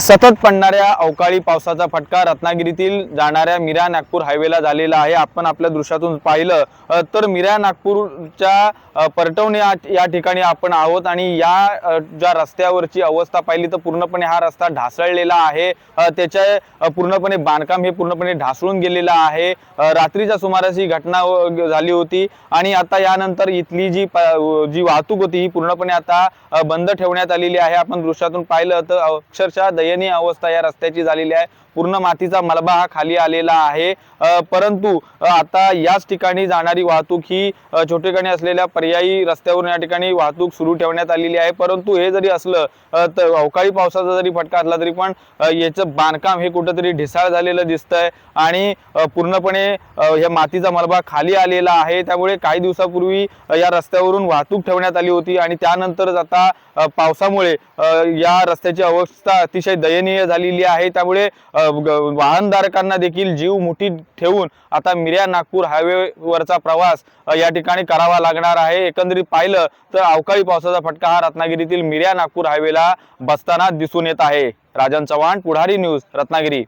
सतत पडणाऱ्या अवकाळी पावसाचा फटका रत्नागिरीतील जाणाऱ्या मिरा नागपूर हायवेला झालेला आहे. आपण आपल्या दृश्यातून पाहिलं तर मिरा नागपूरच्या अ, परटवणे या ठिकाणी आपण आहोत आणि या ज्या रस्त्यावरची अवस्था पाहिली तर पूर्णपणे हा रस्ता ढासळलेला आहे. त्याच्या पूर्णपणे बांधकाम हे पूर्णपणे ढासळून गेलेलं आहे. रात्रीच्या सुमारास ही घटना झाली होती आणि आता यानंतर इथली जी जी वाहतूक होती ही पूर्णपणे आता बंद ठेवण्यात आलेली आहे. आपण दृश्यातून पाहिलं तर अक्षरशः दयनीय अवस्था या रस्त्याची झालेली आहे. पूर्ण मातीचा मलबा हा खाली आलेला आहे. परंतु आता याच ठिकाणी जाणारी वाहतूक ही अ, असलेल्या पर्यायी रस्त्यावरून या ठिकाणी वाहतूक सुरू ठेवण्यात आलेली आहे. परंतु हे जरी असलं तर अवकाळी पावसाचा जरी फटका असला तरी पण याचं बांधकाम हे कुठंतरी ढिसाळ झालेलं दिसतंय आणि पूर्णपणे ह्या या मातीचा मलबा खाली आलेला आहे. त्यामुळे काही दिवसापूर्वी या रस्त्यावरून वाहतूक ठेवण्यात आली होती आणि त्यानंतरच आता पावसामुळे या रस्त्याची अवस्था अतिशय दयनीय झालेली आहे. त्यामुळे वाहनधारकांना देखील जीव मुठीत ठेवून आता मिर्या नागपूर हायवेवरचा प्रवास या ठिकाणी करावा लागणार आहे. एकंदरीत पाहिलं तर अवकाळी पावसाचा फटका हा रत्नागिरीतील मिर्या नागपूर हायवेला बसताना दिसून येत आहे. राजन चव्हाण पुढारी न्यूज रत्नागिरी.